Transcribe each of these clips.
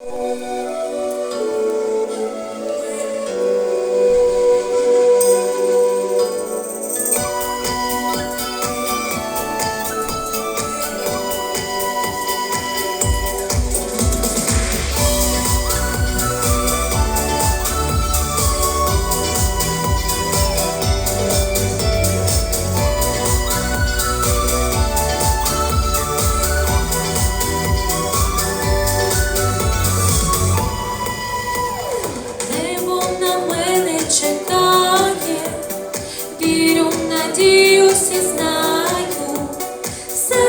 Música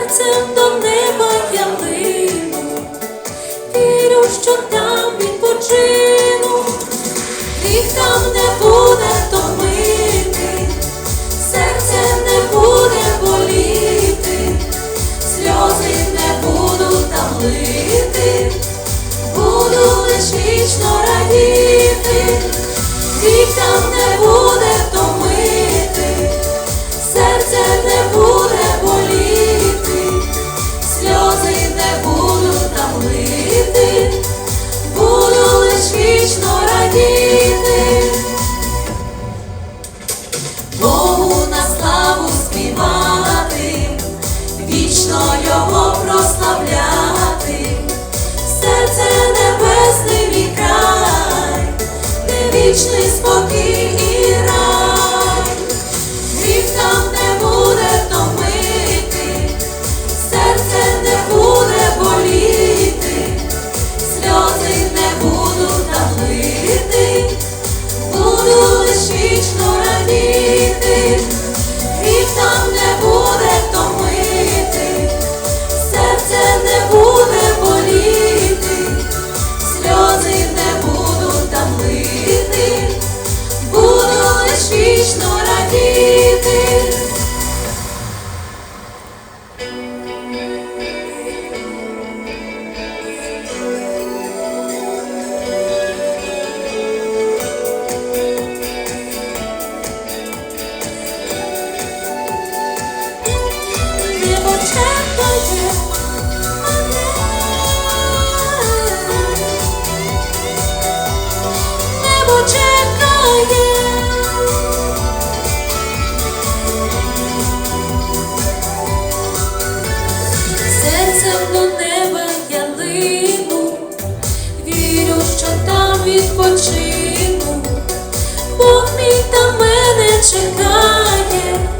серцем до неба я лину, вірю, що там відпочив. вічний спокій. відпочинку, Бог мій та мене чекає.